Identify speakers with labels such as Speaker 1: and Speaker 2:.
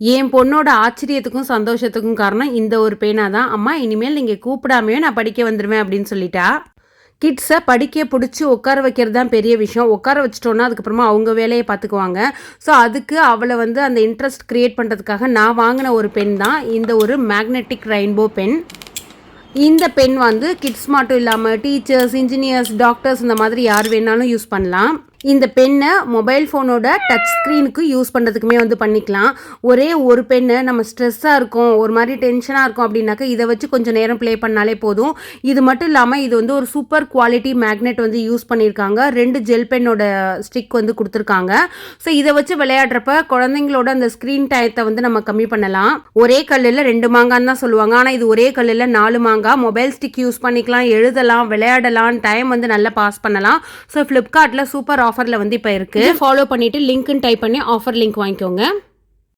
Speaker 1: என் பொண்ணோட ஆச்சரியத்துக்கும் சந்தோஷத்துக்கும் காரணம் இந்த ஒரு பேனா தான். அம்மா இனிமேல் நீங்கள் கூப்பிடாமையே நான் படிக்க வந்துடுவேன் அப்படின்னு சொல்லிட்டா. கிட்ஸை படிக்க பிடிச்சி உட்கார வைக்கிறது தான் பெரிய விஷயம். உட்கார வச்சிட்டோன்னா அதுக்கப்புறமா அவங்க வேலையை பார்த்துக்குவாங்க. ஸோ அதுக்கு அவளை வந்து அந்த இன்ட்ரெஸ்ட் க்ரியேட் பண்ணுறதுக்காக நான் வாங்கின ஒரு பென் தான். இந்த ஒரு மேக்னெட்டிக் ரெயின்போ பென் இந்த பென் வந்து கிட்ஸ் மட்டும் இல்லாமல் டீச்சர்ஸ் இன்ஜினியர்ஸ் டாக்டர்ஸ் இந்த மாதிரி யார் வேணாலும் யூஸ் பண்ணலாம். இந்த பெண்ணை மொபைல் ஃபோனோட டச் ஸ்க்ரீனுக்கு யூஸ் பண்ணுறதுக்குமே வந்து பண்ணிக்கலாம். ஒரே ஒரு பெண்ணை நம்ம ஸ்ட்ரெஸ்ஸாக இருக்கும் ஒரு மாதிரி டென்ஷனாக இருக்கும் அப்படின்னாக்கா இதை வச்சு கொஞ்சம் நேரம் ப்ளே பண்ணாலே போதும். இது மட்டும் இல்லாமல் இது வந்து ஒரு சூப்பர் குவாலிட்டி மேக்னெட் வந்து யூஸ் பண்ணியிருக்காங்க. ரெண்டு ஜெல் பென்னோட ஸ்டிக் வந்து கொடுத்துருக்காங்க. ஸோ இதை வச்சு விளையாடுறப்ப குழந்தைங்களோட அந்த ஸ்க்ரீன் டயத்தை வந்து நம்ம கம்மி பண்ணலாம். ஒரே கல்லில் ரெண்டு மாங்கான்னு தான் சொல்லுவாங்க. ஆனால் இது ஒரே கல்லில் நாலு மாங்காய். மொபைல் ஸ்டிக் யூஸ் பண்ணிக்கலாம் எழுதலாம் விளையாடலாம் டைம் வந்து நல்லா பாஸ் பண்ணலாம். ஸோ ஃப்ளிப்கார்ட்டில் சூப்பர் ஆஃப் ஆஃபரில் வந்து இப்போ இருக்குது ஃபாலோ பண்ணிவிட்டு லிங்க்னு டைப் பண்ணி ஆஃபர் லிங்க் வாங்கிக்கோங்க.